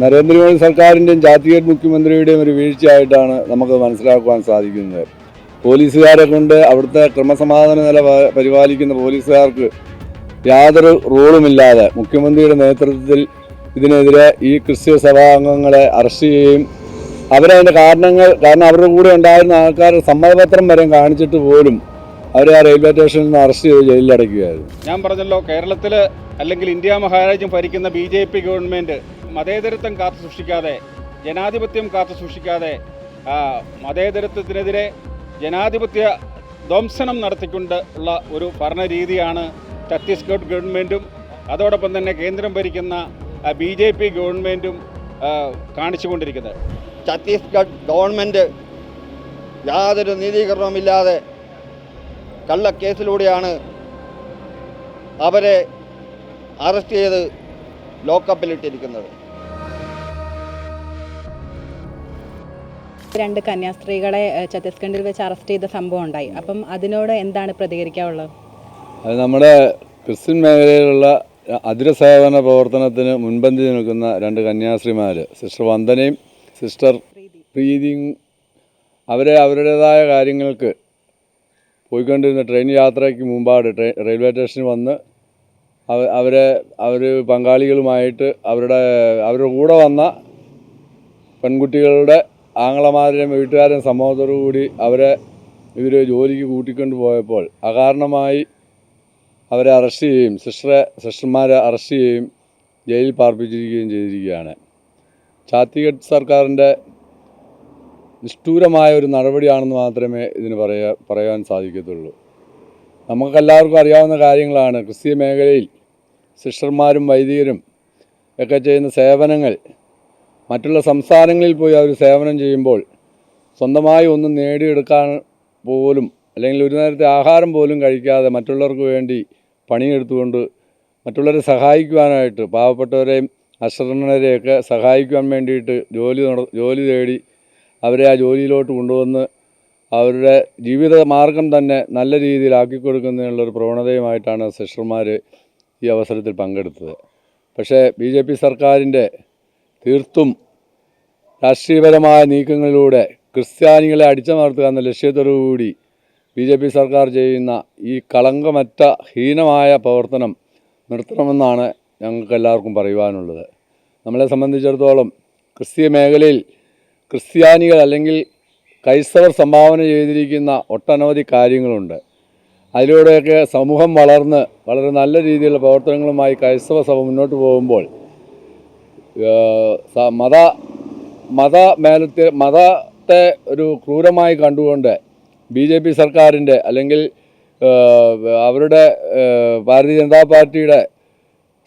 നരേന്ദ്രമോദി സർക്കാരിന്റെയും ജാതീയ മുഖ്യമന്ത്രിയുടെയും ഒരു വീഴ്ചയായിട്ടാണ് നമുക്ക് മനസ്സിലാക്കുവാൻ സാധിക്കുന്നത്. പോലീസുകാരെ കൊണ്ട് അവിടുത്തെ ക്രമസമാധാന നില പരിപാലിക്കുന്ന പോലീസുകാർക്ക് യാതൊരു റോളുമില്ലാതെ മുഖ്യമന്ത്രിയുടെ നേതൃത്വത്തിൽ ഇതിനെതിരെ ഈ ക്രിസ്ത്യ സഭാംഗങ്ങളെ അറസ്റ്റ് ചെയ്യുകയും അവരതിന്റെ കാരണങ്ങൾ കാരണം അവരുടെ കൂടെ ഉണ്ടായിരുന്ന ആൾക്കാർ സമ്മതപത്രം വരെ കാണിച്ചിട്ട് പോലും അവരെ ആ റെയിൽവേ സ്റ്റേഷനിൽ നിന്ന് അറസ്റ്റ് ചെയ്ത് ജയിലിലടയ്ക്കുകയായിരുന്നു. ഞാൻ പറഞ്ഞല്ലോ കേരളത്തിൽ അല്ലെങ്കിൽ ഇന്ത്യ മഹാരാജ്യം ഭരിക്കുന്ന ബി ജെ പി ഗവൺമെന്റ് മതേതരത്വം കാത്തു സൂക്ഷിക്കാതെ ജനാധിപത്യം കാത്തു സൂക്ഷിക്കാതെ മതേതരത്വത്തിനെതിരെ ജനാധിപത്യ ധ്വംസനം നടത്തിക്കൊണ്ട് ഉള്ള ഒരു ഭരണരീതിയാണ് ഛത്തീസ്ഗഡ് ഗവൺമെന്റും അതോടൊപ്പം തന്നെ കേന്ദ്രം ഭരിക്കുന്ന ബി ജെ പി ഗവൺമെന്റും കാണിച്ചുകൊണ്ടിരിക്കുന്നത്. ഛത്തീസ്ഗഡ് ഗവൺമെന്റ് യാതൊരു നീതീകരണവുമില്ലാതെ കള്ളക്കേസിലൂടെയാണ് അവരെ അറസ്റ്റ് ചെയ്ത് ലോക്കപ്പിലിട്ടിരിക്കുന്നത്. രണ്ട് കന്യാസ്ത്രീകളെ ഛത്തീസ്ഗഡിൽ വെച്ച് അറസ്റ്റ് ചെയ്ത സംഭവം ഉണ്ടായി. അപ്പം അതിനോട് എന്താണ് പ്രതികരിക്കാനുള്ളത് അത് നമ്മുടെ ക്രിസ്ത്യൻ മേഖലയിലുള്ള അതിരസേവന പ്രവർത്തനത്തിന് മുൻപന്തി നിൽക്കുന്ന രണ്ട് കന്യാസ്ത്രീമാർ സിസ്റ്റർ വന്ദനയും സിസ്റ്റർ പ്രീതിയും അവരെ അവരുടേതായ കാര്യങ്ങൾക്ക് പോയിക്കൊണ്ടിരുന്ന ട്രെയിൻ യാത്രയ്ക്ക് മുമ്പാട് റെയിൽവേ സ്റ്റേഷനിൽ വന്ന് അവ അവരെ അവർ പങ്കാളികളുമായിട്ട് അവരുടെ അവരുടെ കൂടെ വന്ന പെൺകുട്ടികളുടെ ആങ്ങളമാരുടെയും വീട്ടുകാരും സമ്മതത്തോടു കൂടി അവരെ ഇവർ ജോലിക്ക് കൂട്ടിക്കൊണ്ട് പോയപ്പോൾ അകാരണമായി അവരെ അറസ്റ്റ് ചെയ്യുകയും സിസ്റ്ററെ സിസ്റ്റർമാരെ അറസ്റ്റ് ചെയ്യുകയും ജയിലിൽ പാർപ്പിച്ചിരിക്കുകയും ചെയ്തിരിക്കുകയാണ്. ഛാത്തിഗഡ് സർക്കാരിന്റെ നിഷ്ഠൂരമായ ഒരു നടപടിയാണെന്ന് മാത്രമേ ഇതിന് പറയാ പറയാൻ സാധിക്കത്തുള്ളൂ. നമുക്കെല്ലാവർക്കും അറിയാവുന്ന കാര്യങ്ങളാണ്. ക്രിസ്തീയ മേഖലയിൽ സിസ്റ്റർമാരും വൈദികരും ഒക്കെ ചെയ്യുന്ന സേവനങ്ങൾ മറ്റുള്ള സംസ്ഥാനങ്ങളിൽ പോയി അവർ സേവനം ചെയ്യുമ്പോൾ സ്വന്തമായി ഒന്നും നേടിയെടുക്കാൻ പോലും അല്ലെങ്കിൽ ഒരു നേരത്തെ ആഹാരം പോലും കഴിക്കാതെ മറ്റുള്ളവർക്ക് വേണ്ടി പണിയെടുത്തുകൊണ്ട് മറ്റുള്ളവരെ സഹായിക്കുവാനായിട്ട് പാവപ്പെട്ടവരെയും അശ്രണരെയൊക്കെ സഹായിക്കുവാൻ വേണ്ടിയിട്ട് ജോലി ജോലി തേടി അവരെ ആ ജോലിയിലോട്ട് കൊണ്ടുവന്ന് അവരുടെ ജീവിത മാർഗം തന്നെ നല്ല രീതിയിലാക്കി കൊടുക്കുന്നതിനുള്ളൊരു പ്രവണതയുമായിട്ടാണ് സിസ്റ്റർമാർ ഈ അവസരത്തിൽ പങ്കെടുത്തത്. പക്ഷേ ബി ജെ പി സർക്കാരിന്റെ തീർത്തും രാഷ്ട്രീയപരമായ നീക്കങ്ങളിലൂടെ ക്രിസ്ത്യാനികളെ അടിച്ചമർത്തുക എന്ന ലക്ഷ്യത്തോടുകൂടി ബി ജെ പി സർക്കാർ ചെയ്യുന്ന ഈ കളങ്കമറ്റ ഹീനമായ പ്രവർത്തനം നിർത്തണമെന്നാണ് ഞങ്ങൾക്ക് എല്ലാവർക്കും പറയുവാനുള്ളത്. നമ്മളെ സംബന്ധിച്ചിടത്തോളം ക്രിസ്തീയ മേഖലയിൽ ക്രിസ്ത്യാനികൾ അല്ലെങ്കിൽ ക്രൈസ്തവർ സംഭാവന ചെയ്തിരിക്കുന്ന ഒട്ടനവധി കാര്യങ്ങളുണ്ട്. അതിലൂടെയൊക്കെ സമൂഹം വളർന്ന് വളരെ നല്ല രീതിയിലുള്ള പ്രവർത്തനങ്ങളുമായി ക്രൈസ്തവ സഭ മുന്നോട്ട് പോകുമ്പോൾ മത മത മേലത്തെ മതത്തെ ഒരു ക്രൂരമായി കണ്ടുകൊണ്ട് ബി ജെ പി സർക്കാരിന്റെ അല്ലെങ്കിൽ അവരുടെ ഭാരതീയ ജനതാ പാർട്ടിയുടെ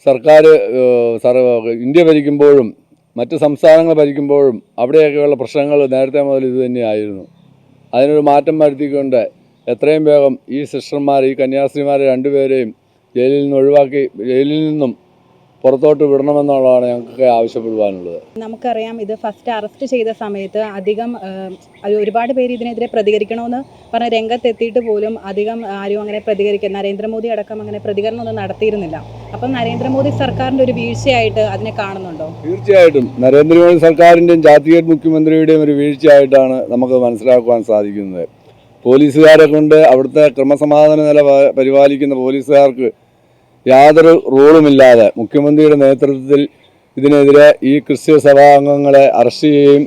സർക്കാർ സർ ഇന്ത്യ ഭരിക്കുമ്പോഴും മറ്റ് സംസ്ഥാനങ്ങൾ ഭരിക്കുമ്പോഴും അവിടെയൊക്കെയുള്ള പ്രശ്നങ്ങൾ നേരത്തെ മുതൽ ഇത് തന്നെയായിരുന്നു. അതിനൊരു മാറ്റം വരുത്തിക്കൊണ്ട് എത്രയും വേഗം ഈ സിസ്റ്റർമാർ ഈ കന്യാസ്ത്രീമാരെ രണ്ടുപേരെയും ജയിലിൽ നിന്ന് ഒഴിവാക്കി ജയിലിൽ നിന്നും പുറത്തോട്ട് വിടണമെന്നുള്ളതാണ് ഞങ്ങൾക്ക് ആവശ്യപ്പെടുവാനുള്ളത്. നമുക്കറിയാം ഇത് ഫസ്റ്റ് അറസ്റ്റ് ചെയ്ത സമയത്ത് അധികം ഒരുപാട് പേര് ഇതിനെതിരെ പ്രതികരിക്കണമെന്ന് പറഞ്ഞ രംഗത്തെത്തിയിട്ട് പോലും അധികം ആരും അങ്ങനെ പ്രതികരിക്കുക നരേന്ദ്രമോദി അടക്കം അങ്ങനെ പ്രതികരണമൊന്നും നടത്തിയിരുന്നില്ല. അപ്പം നരേന്ദ്രമോദി സർക്കാരിന്റെ ഒരു വീഴ്ചയായിട്ട് അതിനെ കാണുന്നുണ്ടോ? തീർച്ചയായിട്ടും. നരേന്ദ്രമോദി സർക്കാരിന്റെയും ജാതീയ മുഖ്യമന്ത്രിയുടെയും ഒരു വീഴ്ചയായിട്ടാണ് നമുക്ക് മനസ്സിലാക്കുവാൻ സാധിക്കുന്നത്. പോലീസുകാരെ കൊണ്ട് അവിടുത്തെ ക്രമസമാധാന നില പരിപാലിക്കുന്ന പോലീസുകാർക്ക് യാതൊരു റൂളുമില്ലാതെ മുഖ്യമന്ത്രിയുടെ നേതൃത്വത്തിൽ ഇതിനെതിരെ ഈ ക്രിസ്ത്യ സഭാംഗങ്ങളെ അറസ്റ്റ് ചെയ്യുകയും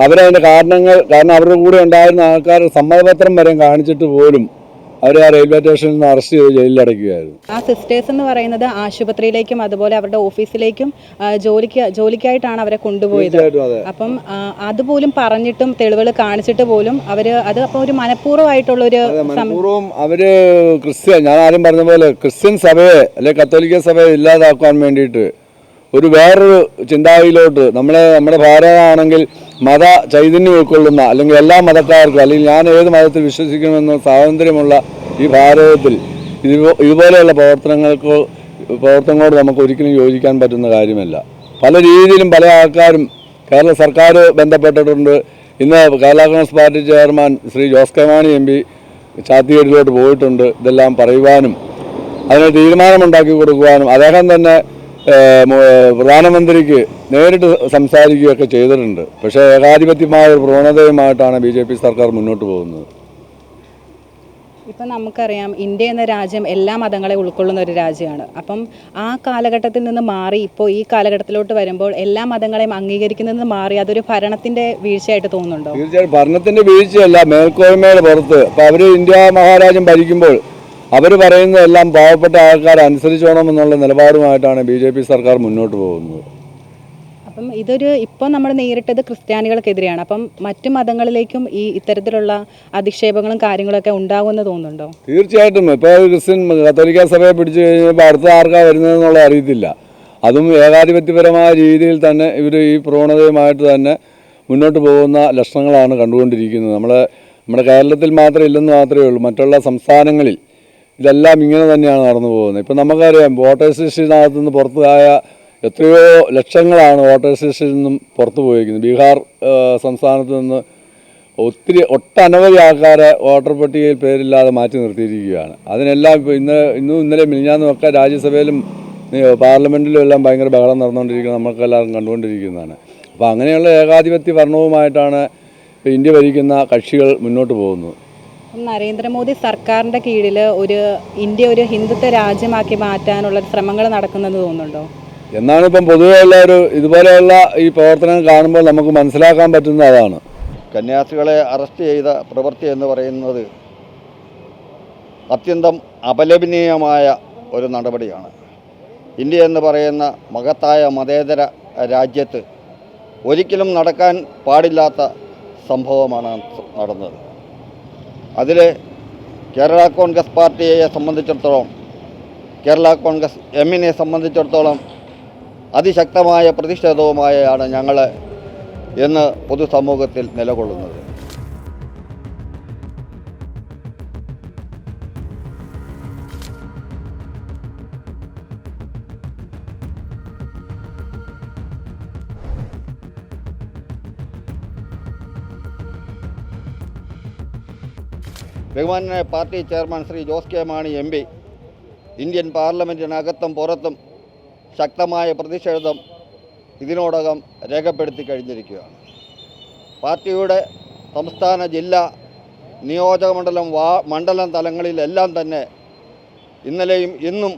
അവരതിന്റെ കാരണങ്ങൾ കാരണം അവരുടെ കൂടെ ഉണ്ടായിരുന്ന ആൾക്കാർ സമ്മതപത്രം വരെ കാണിച്ചിട്ട് പോലും അവരെ ആ റെയിൽവേ സ്റ്റേഷനിൽ നിന്ന് അറസ്റ്റ് ചെയ്ത് ജയിലിലടയ്ക്കുകയായിരുന്നു. ആ സിസ്റ്റേഴ്സ് എന്ന് പറയുന്നത് ആശുപത്രിയിലേക്കും അതുപോലെ അവരുടെ ഓഫീസിലേക്കും ആ, ജോലിക്ക് ജോലിക്കായിട്ടാണ് അവരെ കൊണ്ടുപോയത്. തീർച്ചയായിട്ടും അതെ. അപ്പം ആ, അതുപോലും പറഞ്ഞിട്ടും തെളിവുകൾ കാണിച്ചിട്ട് പോലും അവർ അത് അപ്പോൾ ഒരു മനഃപൂർവമായിട്ടുള്ളൊരു അതെ സം- മനഃപൂർവം അവർ ക്രിസ്ത്യൻ ഞാൻ ആദ്യം പറഞ്ഞ പോലെ ക്രിസ്ത്യൻ സഭയെ അല്ലെ കത്തോലിക്ക സഭയെ ഇല്ലാതാക്കാൻ വേണ്ടിയിട്ട് ഒരു വേറൊരു ചിന്താഗതിയിലോട്ട് നമ്മളെ നമ്മുടെ ഭാരതമാണെങ്കിൽ മത ചൈതന്യം ഉൾക്കൊള്ളുന്ന അല്ലെങ്കിൽ എല്ലാ മതക്കാർക്കും അല്ലെങ്കിൽ ഞാൻ ഏത് മതത്തിൽ വിശ്വസിക്കണമെന്നോ സ്വാതന്ത്ര്യമുള്ള ഈ ഭാരതത്തിൽ ഇതുപോ- ഇതുപോലെയുള്ള പ്രവർത്തനങ്ങൾക്ക് പ്രവർത്തനങ്ങളോട് നമുക്ക് ഒരിക്കലും യോജിക്കാൻ പറ്റുന്ന കാര്യമല്ല. പല രീതിയിലും പല ആൾക്കാരും കേരള സർക്കാർ ബന്ധപ്പെട്ടിട്ടുണ്ട്. ഇന്ന് Kerala Congress party chairman Shri Jose K Mani M P ചാത്തിയേടിലോട്ട് പോയിട്ടുണ്ട്. ഇതെല്ലാം പറയുവാനും അതിന് തീരുമാനമുണ്ടാക്കി കൊടുക്കുവാനും അദ്ദേഹം തന്നെ പ്രധാനമന്ത്രിക്ക് നേരിട്ട് സംസാരിക്കുകയൊക്കെ ചെയ്തിട്ടുണ്ട്. പക്ഷേ ഏകാധിപത്യമായ ഒരു പ്രവണതയുമായിട്ടാണ് ബി സർക്കാർ മുന്നോട്ട് പോകുന്നത്. ഇപ്പം നമുക്കറിയാം ഇന്ത്യ എന്ന രാജ്യം എല്ലാ മതങ്ങളെ ഉൾക്കൊള്ളുന്ന ഒരു രാജ്യമാണ്. അപ്പം ആ കാലഘട്ടത്തിൽ നിന്ന് മാറി ഇപ്പോൾ ഈ കാലഘട്ടത്തിലോട്ട് വരുമ്പോൾ എല്ലാ മതങ്ങളെയും അംഗീകരിക്കുന്നതിൽ മാറി അതൊരു ഭരണത്തിന്റെ വീഴ്ചയായിട്ട് തോന്നുന്നുണ്ടോ? തീർച്ചയായും ഭരണത്തിന്റെ വീഴ്ചയല്ല മേൽക്കോയ്മയുടെ പുറത്ത്. അപ്പോൾ അവർ ഇന്ത്യ മഹാരാജ്യം ഭരിക്കുമ്പോൾ അവർ പറയുന്നതെല്ലാം പാവപ്പെട്ട ആൾക്കാർ അനുസരിച്ചോണമെന്നുള്ള നിലപാടുമായിട്ടാണ് ബി സർക്കാർ മുന്നോട്ട് പോകുന്നത്. അപ്പം ഇതൊരു ഇപ്പോൾ നമ്മൾ നേരിട്ടത് ക്രിസ്ത്യാനികൾക്കെതിരെയാണ്. അപ്പം മറ്റു മതങ്ങളിലേക്കും ഈ ഇത്തരത്തിലുള്ള അധിക്ഷേപങ്ങളും കാര്യങ്ങളൊക്കെ ഉണ്ടാകുമെന്ന് തോന്നുന്നുണ്ടോ? തീർച്ചയായിട്ടും. ഇപ്പോൾ ക്രിസ്ത്യൻ കത്തോലിക്ക സഭയെ പിടിച്ചു കഴിഞ്ഞപ്പോൾ അടുത്ത ആർക്കാ വരുന്നതെന്നുള്ള അറിയത്തില്ല. അതും ഏകാധിപത്യപരമായ രീതിയിൽ തന്നെ ഇവർ ഈ പ്രവണതയുമായിട്ട് തന്നെ മുന്നോട്ട് പോകുന്ന ലക്ഷണങ്ങളാണ് കണ്ടുകൊണ്ടിരിക്കുന്നത്. നമ്മൾ നമ്മുടെ കേരളത്തിൽ മാത്രം ഇല്ലെന്ന് മാത്രമേ ഉള്ളൂ. മറ്റുള്ള സംസ്ഥാനങ്ങളിൽ ഇതെല്ലാം ഇങ്ങനെ തന്നെയാണ് നടന്നു പോകുന്നത്. ഇപ്പം നമുക്കറിയാം വോട്ടേഴ്സ് ലിസ്റ്റിനകത്തുനിന്ന് പുറത്തായ എത്രയോ ലക്ഷങ്ങളാണ് വോട്ടേഴ്സ് ലിസ്റ്റിൽ നിന്നും പുറത്തു പോയിരിക്കുന്നത്. ബീഹാർ സംസ്ഥാനത്ത് നിന്ന് ഒത്തിരി ഒട്ടനവധി ആൾക്കാരെ വോട്ടർ പട്ടികയിൽ പേരില്ലാതെ മാറ്റി നിർത്തിയിരിക്കുകയാണ്. അതിനെല്ലാം ഇപ്പോൾ ഇന്ന് ഇന്നും ഇന്നലെ മിനിഞ്ഞാന്നൊക്കെ രാജ്യസഭയിലും പാർലമെന്റിലും എല്ലാം ഭയങ്കര ബഹളം നടന്നുകൊണ്ടിരിക്കുന്നത് നമുക്കെല്ലാവരും കണ്ടുകൊണ്ടിരിക്കുന്നതാണ്. അപ്പോൾ അങ്ങനെയുള്ള ഏകാധിപത്യ ഭരണവുമായിട്ടാണ് ഇന്ത്യ ഭരിക്കുന്ന കക്ഷികൾ മുന്നോട്ട് പോകുന്നത്. നരേന്ദ്രമോദി സർക്കാരിന്റെ കീഴിൽ ഒരു ഇന്ത്യ ഒരു ഹിന്ദുത്വ രാജ്യമാക്കി മാറ്റാനുള്ള ശ്രമങ്ങൾ നടക്കുന്നെന്ന് തോന്നുന്നുണ്ടോ? എന്നാണ് ഇപ്പം പൊതുവെ എല്ലാവരും ഇതുപോലെയുള്ള ഈ പ്രവർത്തനം കാണുമ്പോൾ നമുക്ക് മനസ്സിലാക്കാൻ പറ്റുന്ന അതാണ്. കന്യാസികളെ അറസ്റ്റ് ചെയ്ത പ്രവൃത്തി എന്ന് പറയുന്നത് അത്യന്തം അപലപനീയമായ ഒരു നടപടിയാണ്. ഇന്ത്യ എന്ന് പറയുന്ന മഹത്തായ മതേതര രാജ്യത്ത് ഒരിക്കലും നടക്കാൻ പാടില്ലാത്ത സംഭവമാണ് നടന്നത്. അതിൽ കേരള കോൺഗ്രസ് പാർട്ടിയെ സംബന്ധിച്ചിടത്തോളം കേരള കോൺഗ്രസ് എമ്മിനെ സംബന്ധിച്ചിടത്തോളം അതിശക്തമായ പ്രതിഷേധവുമായാണ് ഞങ്ങൾ എന്ന് പൊതുസമൂഹത്തിൽ നിലകൊള്ളുന്നത്. ബഹുമാനായ party chairman Shri Jose K Mani M P Indian പാർലമെന്റിനകത്തും പുറത്തും ശക്തമായ പ്രതിഷേധം ഇതിനോടകം രേഖപ്പെടുത്തി കഴിഞ്ഞിരിക്കുകയാണ്. പാർട്ടിയുടെ സംസ്ഥാന ജില്ലാ നിയോജകമണ്ഡലം വാ മണ്ഡലം തലങ്ങളിലെല്ലാം തന്നെ ഇന്നലെയും ഇന്നും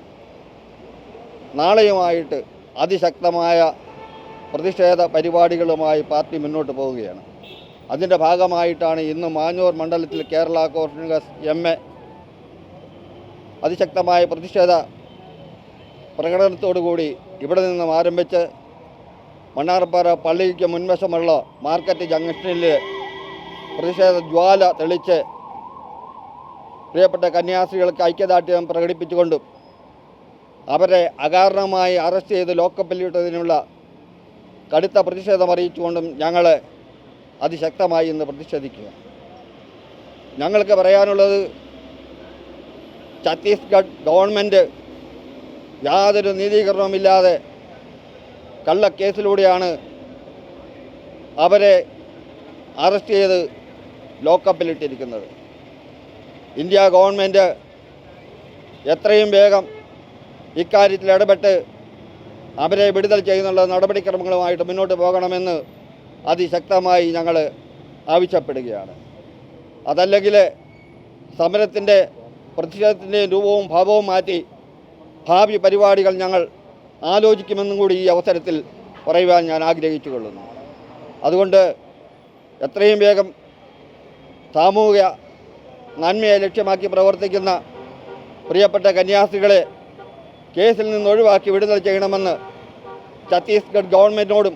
നാളെയുമായിട്ട് അതിശക്തമായ പ്രതിഷേധ പരിപാടികളുമായി പാർട്ടി മുന്നോട്ട് പോവുകയാണ്. അതിന്റെ ഭാഗമായിട്ടാണ് ഇന്ന് മാഞ്ഞൂർ മണ്ഡലത്തിൽ കേരള കോൺഗ്രസ് എം എ അതിശക്തമായ പ്രതിഷേധ പ്രകടനത്തോടുകൂടി ഇവിടെ നിന്നും ആരംഭിച്ച് മണ്ണാർപ്പാറ പള്ളിക്ക് മുൻവശമുള്ള മാർക്കറ്റ് ജംഗ്ഷനിൽ പ്രതിഷേധ ജ്വാല തെളിച്ച് പ്രിയപ്പെട്ട കന്യാസ്ത്രീകൾക്ക് ഐക്യദാർഢ്യം പ്രകടിപ്പിച്ചുകൊണ്ടും അവരെ അകാരണമായി അറസ്റ്റ് ചെയ്ത് ലോക്കപ്പിലിട്ടതിനുള്ള കടുത്ത പ്രതിഷേധം അറിയിച്ചുകൊണ്ടും ഞങ്ങൾ അതിശക്തമായി ഇന്ന് പ്രതിഷേധിക്കുക. ഞങ്ങൾക്ക് പറയാനുള്ളത് ഛത്തീസ്ഗഡ് ഗവൺമെന്റ് യാതൊരു നീതീകരണവുമില്ലാതെ കള്ളക്കേസിലൂടെയാണ് അവരെ അറസ്റ്റ് ചെയ്ത് ലോക്കപ്പിലിട്ടിരിക്കുന്നത് ഇന്ത്യ ഗവൺമെന്റ് എത്രയും വേഗം ഇക്കാര്യത്തിൽ ഇടപെട്ട് അവരെ വിടുതൽ ചെയ്യുന്നുള്ള നടപടിക്രമങ്ങളുമായിട്ട് മുന്നോട്ട് പോകണമെന്ന് അതിശക്തമായി ഞങ്ങൾ ആവശ്യപ്പെടുകയാണ്. അതല്ലെങ്കിൽ സമരത്തിന്റെ പ്രതിഷേധത്തിന്റെയും രൂപവും ഭാവവും മാറ്റി ഭാവി പരിപാടികൾ ഞങ്ങൾ ആലോചിക്കുമെന്നും കൂടി ഈ അവസരത്തിൽ പറയുവാൻ ഞാൻ ആഗ്രഹിച്ചു കൊള്ളുന്നു അതുകൊണ്ട് എത്രയും വേഗം സാമൂഹിക നന്മയെ ലക്ഷ്യമാക്കി പ്രവർത്തിക്കുന്ന പ്രിയപ്പെട്ട കന്യാസ്ത്രീകളെ കേസിൽ നിന്ന് ഒഴിവാക്കി വിടുതൽ ചെയ്യണമെന്ന് ഛത്തീസ്ഗഡ് ഗവൺമെന്റിനോടും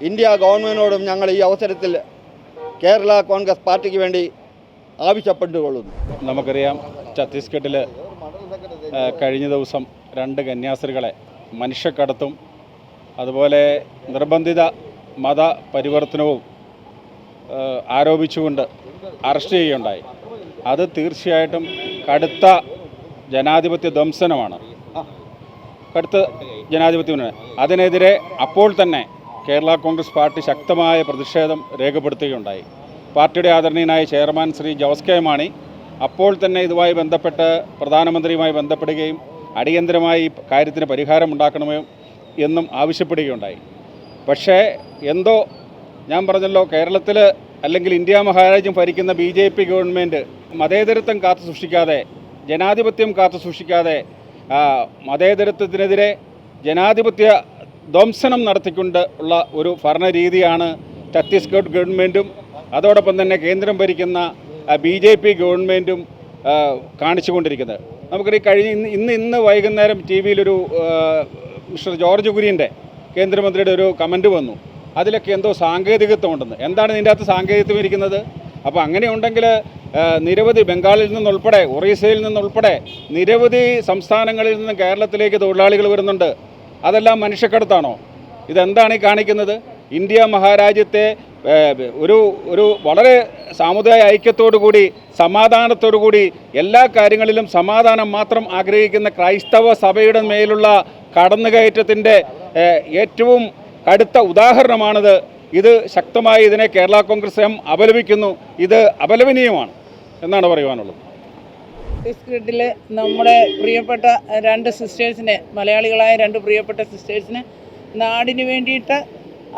ഇന്ത്യ ഗവൺമെന്റിനോടും ഞങ്ങൾ ഈ അവസരത്തിൽ കേരള കോൺഗ്രസ് പാർട്ടിക്ക് വേണ്ടി ആവശ്യപ്പെട്ടുകൊള്ളുന്നു. നമുക്കറിയാം ഛത്തീസ്ഗഡിൽ കഴിഞ്ഞ ദിവസം രണ്ട് കന്യാസ്ത്രീകളെ മനുഷ്യക്കടത്തും അതുപോലെ നിർബന്ധിത മത പരിവർത്തനവും ആരോപിച്ചുകൊണ്ട് അറസ്റ്റ് ചെയ്യുകയുണ്ടായി. അത് തീർച്ചയായിട്ടും കടുത്ത ജനാധിപത്യ ധ്വംസനമാണ്. കടുത്ത ജനാധിപത്യം അതിനെതിരെ അപ്പോൾ തന്നെ കേരള കോൺഗ്രസ് പാർട്ടി ശക്തമായ പ്രതിഷേധം രേഖപ്പെടുത്തുകയുണ്ടായി. പാർട്ടിയുടെ ആദരണീയനായ ചെയർമാൻ ശ്രീ ജോസ് കെ മാണി അപ്പോൾ തന്നെ ഇതുമായി ബന്ധപ്പെട്ട് പ്രധാനമന്ത്രിയുമായി ബന്ധപ്പെടുകയും അടിയന്തരമായി കാര്യത്തിന് പരിഹാരം ഉണ്ടാക്കണമേ എന്നും ആവശ്യപ്പെടുകയുണ്ടായി. പക്ഷേ എന്തോ ഞാൻ പറഞ്ഞല്ലോ കേരളത്തിൽ അല്ലെങ്കിൽ ഇന്ത്യ മഹാരാജ്യം ഭരിക്കുന്ന ബി ജെ പി ഗവൺമെന്റ് മതേതരത്വം കാത്തു സൂക്ഷിക്കാതെ ജനാധിപത്യം കാത്തു സൂക്ഷിക്കാതെ മതേതരത്വത്തിനെതിരെ ജനാധിപത്യ ധ്വംസനം നടത്തിക്കൊണ്ട് ഉള്ള ഒരു ഭരണരീതിയാണ് ഛത്തീസ്ഗഡ് ഗവൺമെന്റും അതോടൊപ്പം തന്നെ കേന്ദ്രം ഭരിക്കുന്ന ബി ജെ പി ഗവൺമെന്റും കാണിച്ചുകൊണ്ടിരിക്കുന്നത്. നമുക്കറിയാം കഴിഞ്ഞ ഇന്ന് ഇന്ന് ഇന്ന് വൈകുന്നേരം ടി വിയിലൊരു മിസ്റ്റർ ജോർജ് കുര്യന്റെ കേന്ദ്രമന്ത്രിയുടെ ഒരു കമന്റ് വന്നു. അതിലൊക്കെ എന്തോ സാങ്കേതികത്വം ഉണ്ടെന്ന്. എന്താണ് ഇതിന്റെ അകത്ത് സാങ്കേതികത്വം ഇരിക്കുന്നത്? അപ്പോൾ അങ്ങനെയുണ്ടെങ്കിൽ നിരവധി ബംഗാളിൽ നിന്നുൾപ്പെടെ ഒറീസയിൽ നിന്നുൾപ്പെടെ നിരവധി സംസ്ഥാനങ്ങളിൽ നിന്ന് കേരളത്തിലേക്ക് തൊഴിലാളികൾ വരുന്നുണ്ട്. അതെല്ലാം മനുഷ്യക്കടത്താണോ? ഇതെന്താണ് ഈ കാണിക്കുന്നത്? ഇന്ത്യ മഹാരാജ്യത്തെ ഒരു ഒരു വളരെ സാമുദായ സമാധാനത്തോടു കൂടി എല്ലാ കാര്യങ്ങളിലും സമാധാനം മാത്രം ആഗ്രഹിക്കുന്ന ക്രൈസ്തവ സഭയുടെ മേലുള്ള കടന്നുകയറ്റത്തിന്റെ ഏറ്റവും കടുത്ത ഉദാഹരണമാണിത്. ഇത് ശക്തമായി ഇതിനെ കേരള കോൺഗ്രസ് എം അപലപിക്കുന്നു. ഇത് അപലപനീയമാണ് എന്നാണ് പറയുവാനുള്ളത്. ഛത്തീസ്ഗഡിൽ നമ്മുടെ പ്രിയപ്പെട്ട രണ്ട് സിസ്റ്റേഴ്സിനെ മലയാളികളായ രണ്ട് പ്രിയപ്പെട്ട സിസ്റ്റേഴ്സിനെ നാടിന് വേണ്ടിയിട്ട്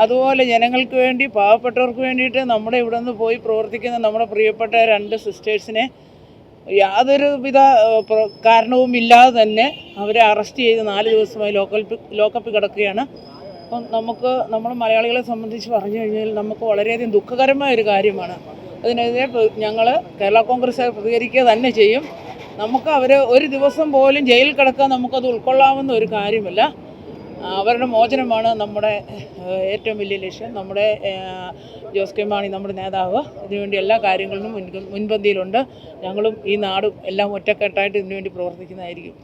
അതുപോലെ ജനങ്ങൾക്ക് വേണ്ടി പാവപ്പെട്ടവർക്ക് വേണ്ടിയിട്ട് നമ്മുടെ ഇവിടെ നിന്ന് പോയി പ്രവർത്തിക്കുന്ന നമ്മുടെ പ്രിയപ്പെട്ട രണ്ട് സിസ്റ്റേഴ്സിനെ യാതൊരു വിധ കാരണവും ഇല്ലാതെ തന്നെ അവരെ അറസ്റ്റ് ചെയ്ത് നാല് ദിവസമായി ലോക്കൽ ലോക്കപ്പിൽ കിടക്കുകയാണ്. അപ്പം നമുക്ക് നമ്മൾ മലയാളികളെ സംബന്ധിച്ച് പറഞ്ഞു കഴിഞ്ഞാൽ നമുക്ക് വളരെയധികം ദുഃഖകരമായ ഒരു കാര്യമാണ്. അതിനെതിരെ ഞങ്ങൾ കേരള കോൺഗ്രസ് പ്രതികരിക്കുക തന്നെ ചെയ്യും. നമുക്ക് അവർ ഒരു ദിവസം പോലും ജയിലിൽ കിടക്കാൻ നമുക്കത് ഉൾക്കൊള്ളാവുന്ന ഒരു കാര്യമല്ല. അവരുടെ മോചനമാണ് നമ്മുടെ ഏറ്റവും വലിയ ലക്ഷ്യം. നമ്മുടെ ജോസ് കെ മാണി നമ്മുടെ നേതാവ്. ഇതിനുവേണ്ടി എല്ലാ കാര്യങ്ങളിലും മുൻ മുൻപന്തിയിലുണ്ട്. ഞങ്ങളും ഈ നാടും എല്ലാം ഒറ്റക്കെട്ടായിട്ട് ഇതിനുവേണ്ടി പ്രവർത്തിക്കുന്നതായിരിക്കും.